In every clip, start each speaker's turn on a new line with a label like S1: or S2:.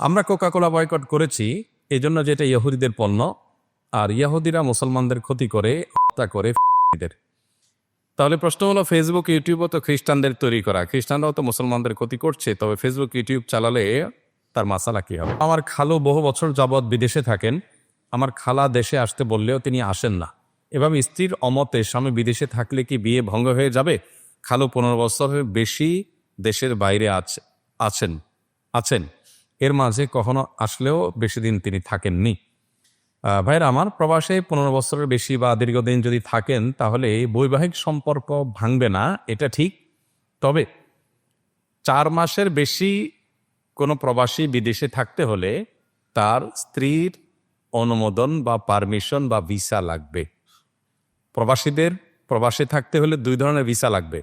S1: আমরা কোকা কোলা বয়কট করেছি এই জন্য যেটা ইহুদিদের পণ্য, আর ইয়াহুদিরা মুসলমানদের ক্ষতি করে, হত্যা করে তাহলে প্রশ্ন হলো ফেসবুক ইউটিউবও তো খ্রিস্টানদের তৈরি করা। খ্রিস্টানরাও তো মুসলমানদের ক্ষতি করছে, তবে ফেসবুক ইউটিউব চালালে তার মাসালা কী হবে? আমার খালু বহু বছর যাবৎ বিদেশে থাকেন। আমার খালা দেশে আসতে বললেও তিনি আসেন না। এভাবে স্ত্রীর অমতে স্বামী বিদেশে থাকলে কি বিয়ে ভঙ্গ হয়ে যাবে? খালু পনেরো বছরের বেশি দেশের বাইরে আছে, আছেন আছেন। এর মাঝে কখনো আসলেও বেশি দিন তিনি থাকেননি। ভাইরা আমার প্রবাসে পনেরো বছরের বেশি বা দীর্ঘদিন যদি থাকেন, তাহলে বৈবাহিক সম্পর্ক ভাঙবে না, এটা ঠিক। তবে চার মাসের বেশি কোনো প্রবাসী বিদেশে থাকতে হলে তার স্ত্রীর অনুমোদন বা পারমিশন বা ভিসা লাগবে। প্রবাসীদের, প্রবাসে থাকতে হলে দুই ধরনের ভিসা লাগবে।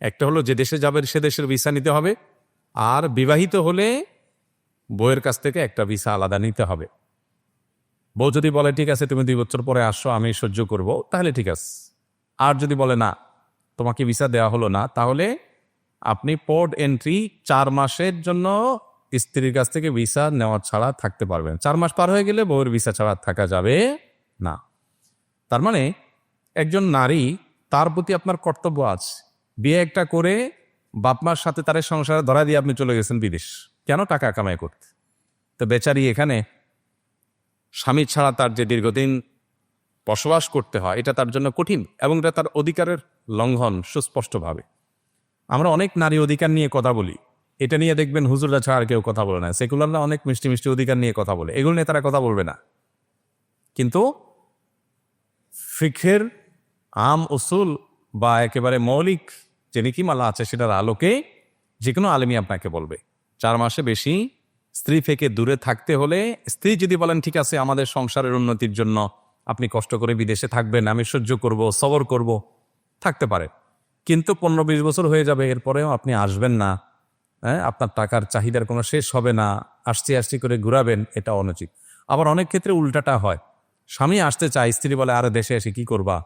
S1: একটা হলো যে দেশে যাবে, সে দেশের ভিসা নিতে হবে। আর বিবাহিত হলে বইয়ের কাছ থেকে একটা ভিসা আলাদা নিতে হবে। বউ যদি বলে, ঠিক আছে, তুমি দুই বছর পরে আসো, আমি সহ্য করব, তাহলে ঠিক আছে। আর যদি বলে, না, তোমাকে ভিসা দেওয়া হলো না, তাহলে আপনি পোর্ট এন্ট্রি চার মাসের জন্য স্ত্রীর কাছ থেকে ভিসা নেওয়া ছাড়া থাকতে পারবেন। চার মাস পার হয়ে গেলে বউয়ের ভিসা ছাড়া থাকা যাবে না। তার মানে একজন নারী, তার প্রতি আপনার কর্তব্য আছে। বিয়ে একটা করে বাপমার সাথে তার সংসারে ধরা দিয়ে আপনি চলে গেছেন বিদেশ। কেন টাকা কামাই করতে তো বেচারি এখানে স্বামী ছাড়া তার যে দীর্ঘদিন বসবাস করতে হয়, এটা তার জন্য কঠিন এবং এটা তার অধিকারের লঙ্ঘন সুস্পষ্টভাবে। আমরা অনেক নারী অধিকার নিয়ে কথা বলি। এটা নিয়ে দেখবেন হুজুররা ছাড়া আর কেউ কথা বলে না। সেকুলাররা অনেক মিষ্টি মিষ্টি অধিকার নিয়ে কথা বলে। এগুলো নিয়ে তারা কথা বলবে না। কিন্তু ফিখের আম উসুল বা একেবারে মৌলিক যে নীতিমালা আছে, সেটার আলোকে যে কোনো আলেমী আপনাকে বলবে। চার মাসে বেশি স্ত্রী থেকে দূরে থাকতে হলে, স্ত্রী যদি বলেন, ঠিক আছে, আমাদের সংসারের উন্নতির জন্য আপনি কষ্ট করে বিদেশে থাকবেন, আমি সহ্য করব, সবর করব। থাকতে পারে। কিন্তু পনেরো বিশ বছর হয়ে যাবে, এরপরেও আপনি আসবেন না। হ্যাঁ আপনার টাকার চাহিদার কোনো শেষ হবে না। আসতে আসতে করে ঘুরাবেন, এটা অনুচিত। আবার অনেক ক্ষেত্রে উল্টাটা হয়। স্বামী আসতে চায়, স্ত্রী বলে, আরে, দেশে এসে কি করবা?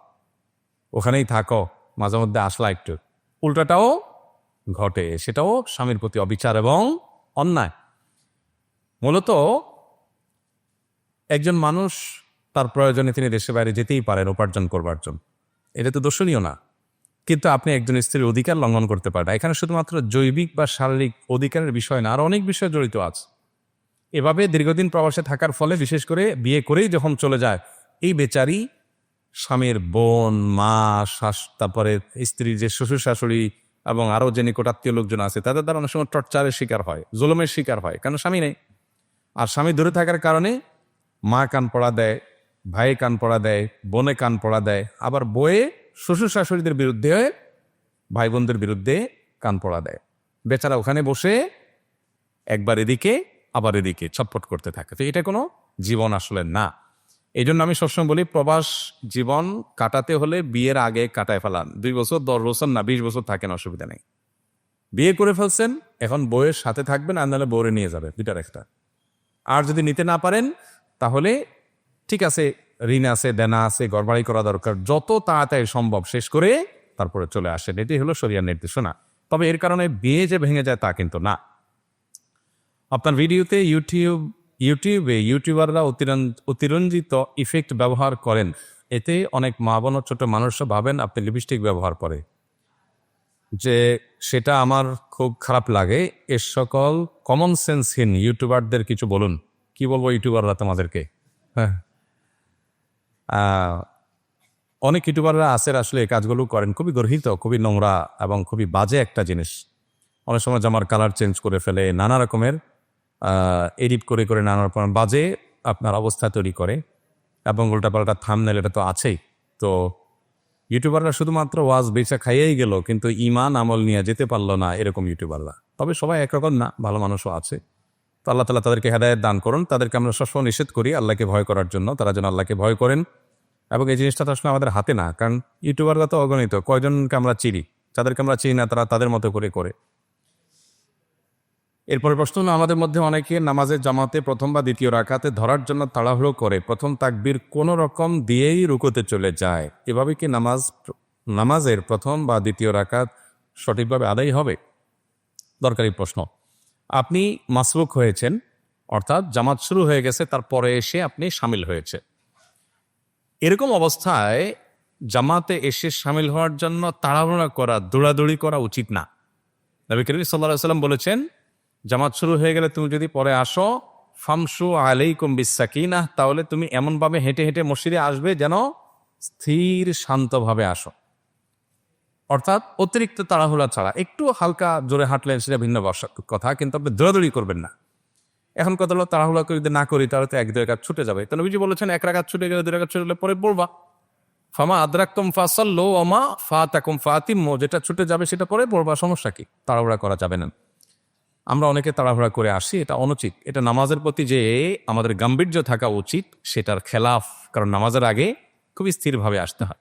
S1: ওখানেই থাকো, মাঝে মধ্যে আসলা একটু। উল্টাটাও ঘটে, সেটাও স্বামীর প্রতি অবিচার এবং অন্যায়। মূলত একজন মানুষ তার প্রয়োজনে তিনি দেশে বাইরে যেতেই পারেন উপার্জন করবার জন্য। এটা তো দর্শনীয় না। কিন্তু আপনি একজন স্ত্রীর অধিকার লঙ্ঘন করতে পারেন এখানে শুধুমাত্র জৈবিক বা শারীরিক অধিকারের বিষয় না, আর অনেক বিষয় জড়িত আছে। এভাবে দীর্ঘদিন প্রবাসে থাকার ফলে, বিশেষ করে বিয়ে করেই যখন চলে যায়, এই বেচারি স্বামীর বোন, মা, শাস, তারপরে স্ত্রীর যে শ্বশুর শাশুড়ি এবং আরও যে নিকটাত্মীয় লোকজন আছে, তাদের দ্বারা অনেক সময় টর্চারের শিকার হয়, জুলুমের শিকার হয় কারণ স্বামী নেই? আর স্বামী দূরে থাকার কারণে মা কান পড়া দেয়, ভাই কান পড়া দেয়, বোনে কান পড়া দেয়, আবার বয়ে শ্বশুর শাশুড়িদের বিরুদ্ধে ভাই বোনদের বিরুদ্ধে কান পড়া দেয়। বেচারা ওখানে বসে একবার এদিকে, আবার এদিকে ছটফট করতে থাকে। তো এটা কোনো জীবন আসলে না। এই জন্য আমি সবসময় বলি, প্রবাস জীবন কাটাতে হলে বিয়ের আগে কাটায় ফেলান। দুই বছর, দশ বছর না, বিশ বছর থাকেন, অসুবিধা নেই। বিয়ে করে ফেলছেন, এখন বউয়ের সাথে থাকবেন আর নাহলে বউরে নিয়ে যাবে দুটার একটা। আর যদি নিতে না পারেন, তাহলে ঠিক আছে, ঋণ আছে, দেনা আছে গড়বাড়ি করা দরকার, যত তাড়াতাড়ি সম্ভব শেষ করে তারপরে চলে আসেন। এটি হলো শরিয়ার নির্দেশনা। তবে এর কারণে বিয়ে যে ভেঙে যায় তা কিন্তু না। আপনার ভিডিওতে ইউটিউব ইউটিউবে ইউটিউবাররা অতিরঞ্জ অতিরঞ্জিত ইফেক্ট ব্যবহার করেন। এতে অনেক মা বোন ছোট মানুষরা ভাবেন আপনি লিপস্টিক ব্যবহার করে। যে সেটা আমার খুব খারাপ লাগে। এর সকল কমন সেন্সহীন ইউটিউবারদের কিছু বলুন। কি বলব ইউটিউবাররা তোমাদেরকে? হ্যাঁ। অনেক ইউটিউবাররা আছেন আসলে এই কাজগুলো করেন। খুবই গর্হিত, খুবই নোংরা এবং খুবই বাজে একটা জিনিস। অনেক সময় জামার কালার চেঞ্জ করে ফেলে, নানা রকমের এডিট করে করে নানা রকমের বাজে আপনার অবস্থা তৈরি করে এবং উল্টাপাল্টা থামনেল এটা তো আছেই। তো ইউটিউবাররা শুধুমাত্র ওয়াজ বেচা খাইয়েই গেল, কিন্তু ইমান আমল নিয়ে যেতে পারল না এরকম ইউটিউবাররা। তবে সবাই একরকম না, ভালো মানুষও আছে। তো আল্লাহ তালা তাদেরকে হেদায়ত দান করুন, তাদেরকে আমরা সবসময় নিষেধ করি আল্লাহকে ভয় করার জন্য, তারা যেন আল্লাহকে ভয় করেন। এবং এই জিনিসটা তো আসলে আমাদের হাতে না, কারণ ইউটিউবাররা তো অগণিত, কয়জনকে আমরা চিনি? যাদেরকে আমরা চিনি না, তারা তাদের মতো করে করে। এরপরে প্রশ্ন হলো আমাদের মধ্যে অনেকে নামাজের জামাতে প্রথম বা দ্বিতীয় রাখাতে ধরার জন্য তাড়াহুড়ো করে প্রথম তাকবির কোনো রকম দিয়েই রুকোতে চলে যায়। এভাবে কি নামাজ নামাজের প্রথম বা দ্বিতীয় রাকাত সঠিকভাবে আদায় হবে? দরকারি প্রশ্ন। আপনি মাসরুক হয়েছেন, অর্থাৎ জামাত শুরু হয়ে গেছে, তারপরে এসে আপনি সামিল হয়েছে এরকম অবস্থায় জামাতে এসে সামিল হওয়ার জন্য তাড়াহুড়া করা, দৌড়াদৌড়ি করা উচিত না। নবী করিম সাল্লাহ সাল্লাম বলেছেন জামাত শুরু হয়ে গেলে তুমি যদি পরে আসো, ফামসু আলাইকুম বিসাকিনা, তাহলে তুমি এমনভাবে হেঁটে হেঁটে মসজিদে আসবে যেন স্থির শান্তভাবে আসো। অর্থাৎ অতিরিক্ত তাড়াহুড়া ছাড়া, একটু হালকা জোরে হাঁটলেন সেটা ভিন্ন কথা, কিন্তু আপনি দৌড়াদৌড়ি করবেন না। এখন কথা হলো তাড়াহুড়া করে যদি না করি, তাহলে তো এক দুই রাকাত ছুটে যাবে। তো নবীজি বলেছেন, এক রাকাত ছুটে গেলে দুই রাকাত ছুটে গেলে পরে পড়বা। ফামা আদ্রাক্তম ফাসাল্লো অমা ফা তাকুম ফাতিম্মো, যেটা ছুটে যাবে সেটা পরে পড়বা, সমস্যা কি? তাড়াহুড়া করা যাবে না। আমরা অনেকে তাড়াহুড়া করে আসি, এটা অনুচিত। এটা নামাজের প্রতি যে আমাদের গাম্ভীর্য থাকা উচিত, সেটার খেলাফ, কারণ নামাজের আগে খুবই স্থিরভাবে আসতে হয়।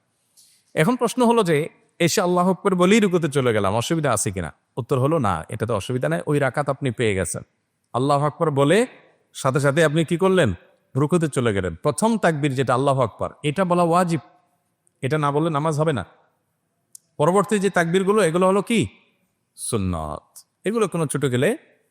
S1: এখন প্রশ্ন হলো যে, এসে আল্লাহ আকবর বলেই রুকুতে চলে গেলাম, অসুবিধা আছে কিনা? উত্তর হলো না, এটা তো অসুবিধা নেই, ওই রাকাত আপনি পেয়ে গেছেন। আল্লাহ আকবর বলে, সাথে সাথে আপনি কি করলেন? রুকুতে চলে গেলেন। প্রথম তাকবির যেটা আল্লাহ আকবর, এটা বলা ওয়াজিব। এটা না বললে নামাজ হবে না। পরবর্তী যে তাকবিরগুলো, এগুলো হলো কি? সুন্নত। এগুলো কোনো ছোট গেলে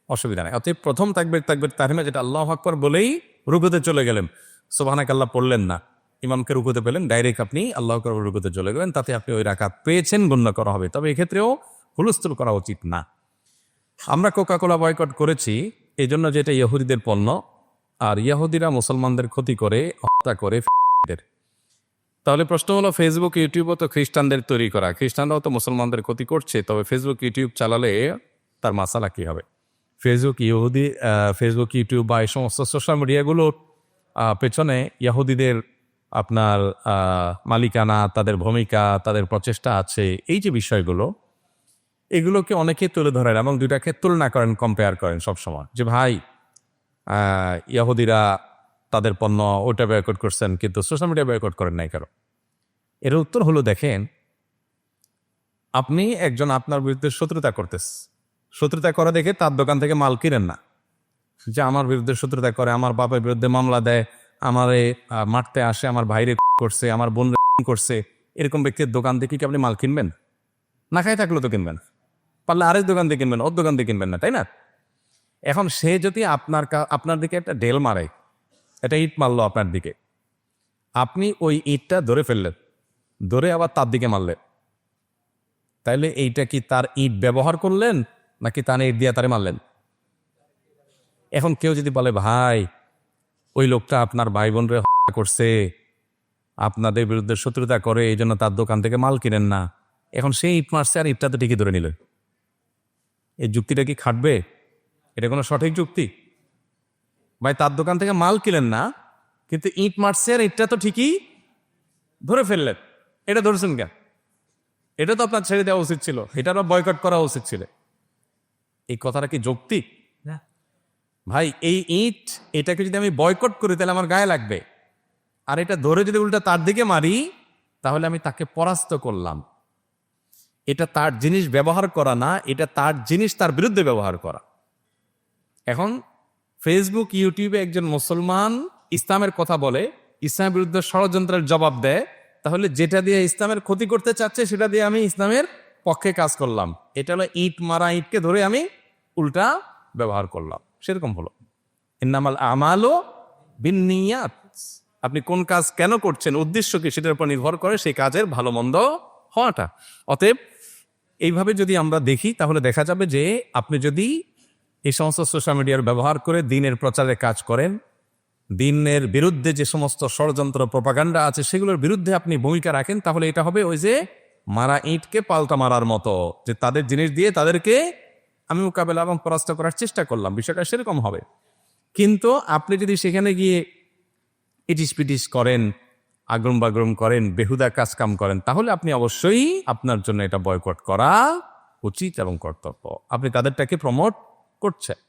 S1: অসুবিধা নেই। অতএব প্রথম তাকবির তাকবির তাহিমা যেটা আল্লাহ আকবর বলেই রুকুতে চলে গেলেন। সোভানাক আল্লাহ পড়লেন না। ইমামকে রুকুতে পেলেন, ডাইরেক্ট আপনি আল্লাহ আকবর রুকুতে চলে গেলেন, তাতে আপনি ওই রাকাত পেয়েছেন গণ্য করা হবে। তবে এক্ষেত্রেও হুলস্থুল করা উচিত না। আমরা কোকাকোলা বয়কট করেছি এই জন্য যেটা ইহুদিদের পণ্য, আর ইয়াহুদিরা মুসলমানদের ক্ষতি করে, হত্যা করে। তাহলে প্রশ্ন হলো ফেসবুক ইউটিউবও তো খ্রিস্টানদের তৈরি করা। খ্রিস্টানরাও তো মুসলমানদের ক্ষতি করছে, তবে ফেসবুক ইউটিউব চালালে তার মাসালা কি হবে? ফেসবুক ইহুদি ফেসবুক ইউটিউব বা এই সমস্ত সোশ্যাল মিডিয়াগুলোর পেছনে ইহুদিদের আপনার মালিকানা, তাদের ভূমিকা, তাদের প্রচেষ্টা আছে, এই যে বিষয়গুলো, এগুলোকে অনেকে তুলে ধরেন এবং দুইটাকে তুলনা করেন কম্পেয়ার করেন সবসময় যে, ভাই ইয়াহুদিরা তাদের পণ্য ওটা বয়কট করছেন, কিন্তু সোশ্যাল মিডিয়া বয়কট করেন নাই কারও এর উত্তর হলো, দেখেন, আপনি একজন আপনার বিরুদ্ধে শত্রুতা করতেস শত্রুতা করা দেখে তার দোকান থেকে মাল কিনেন না। যে আমার বিরুদ্ধে শত্রুতা করে, আমার বাপের বিরুদ্ধে মামলা দেয়, আমারে মারতে আসে, আমার ভাইরে করছে, আমার বোন করছে, এরকম ব্যক্তির দোকান থেকে কি আপনি মাল কিনবেন? না খাই থাকলেও তো কিনবেন। পারলে আরেক দোকান দিয়ে কিনবেন, ওর দোকান দিয়ে কিনবেন না, তাই না? এখন সে যদি আপনার আপনার দিকে একটা ডেল মারে এটা ইট মারলো আপনার দিকে, আপনি ওই ইটটা ধরে ফেললেন, ধরে আবার তার দিকে মারলেন। তাইলে এইটা কি তার ইট ব্যবহার করলেন নাকি তার ইট দিয়ে তারে মারলেন? এখন কেউ যদি বলে, ভাই, ওই লোকটা আপনার ভাই বোনরে হত্যা করছে, আপনাদের বিরুদ্ধে শত্রুতা করে, এই জন্য তার দোকান থেকে মাল কিনেন না। এখন সেই ইট মারছে আর ইটটা তো ঠিকই ধরে নিলেন এই যুক্তিটা কি খাটবে? এটা কোনো সঠিক যুক্তি? ভাই, তার দোকান থেকে মাল কিনেন না, কিন্তু ইট মারছে আর ইটটা তো ঠিকই ধরে ফেললেন। এটা ধরেছেন কেন? এটা তো আপনার ছেড়ে দেওয়া উচিত ছিল। এটারও বয়কট করা উচিত ছিল। এই কথাটা কি যৌক্তিক? ভাই এই ইট এটাকে যদি আমি বয়কট করি তাহলে আমার গায়ে লাগবে। আর এটা ধরে যদি উল্টা তার দিকে মারি তাহলে আমি তাকে পরাস্ত করলাম। এটা তার জিনিস ব্যবহার করা না এটা তার জিনিস তার বিরুদ্ধে ব্যবহার করা। এখন ফেসবুক ইউটিউবে একজন মুসলমান ইসলামের কথা বলে ইসলামের বিরুদ্ধে ষড়যন্ত্রের জবাব দেয় তাহলে যেটা দিয়ে ইসলামের ক্ষতি করতে চাচ্ছে সেটা দিয়ে আমি ইসলামের পক্ষে কাজ করলাম। এটা হলো ইট মারা ইটকে ধরে আমি উল্টা ব্যবহার করলাম। সেরকম হলো। ইন্নামাল আমালও বিনিয়াত আপনি কোন কাজ কেন করছেন? উদ্দেশ্য কি? সেটার উপর নির্ভর করে সেই কাজের ভালো মন্দ হওয়াটা। অতএব এইভাবে যদি আমরা দেখি, তাহলে দেখা যাবে যে আপনি যদি এই সমস্ত সোশ্যাল মিডিয়ার ব্যবহার করে দিনের প্রচারে কাজ করেন, দিনের বিরুদ্ধে যে সমস্ত ষড়যন্ত্র প্রপাগান্ডা আছে, সেগুলোর বিরুদ্ধে আপনি ভূমিকা রাখেন, তাহলে এটা হবে ওই যে মারা ইটকে পাল্টা মারার মতো। যে তাদের জিনিস দিয়ে তাদেরকে আমি মোকাবেলা এবং পরাস্ত করার চেষ্টা করলাম, বিষয়টা সেরকম হবে। কিন্তু আপনি যদি সেখানে গিয়ে ইটিস পিটিস করেন আগ্রম বাগ্রম করেন, বেহুদা কাজ কাম করেন, তাহলে আপনি অবশ্যই আপনার জন্য এটা বয়কট করা উচিত এবং কর্তব্য। আপনি তাদেরটাকে প্রমোট করছেন।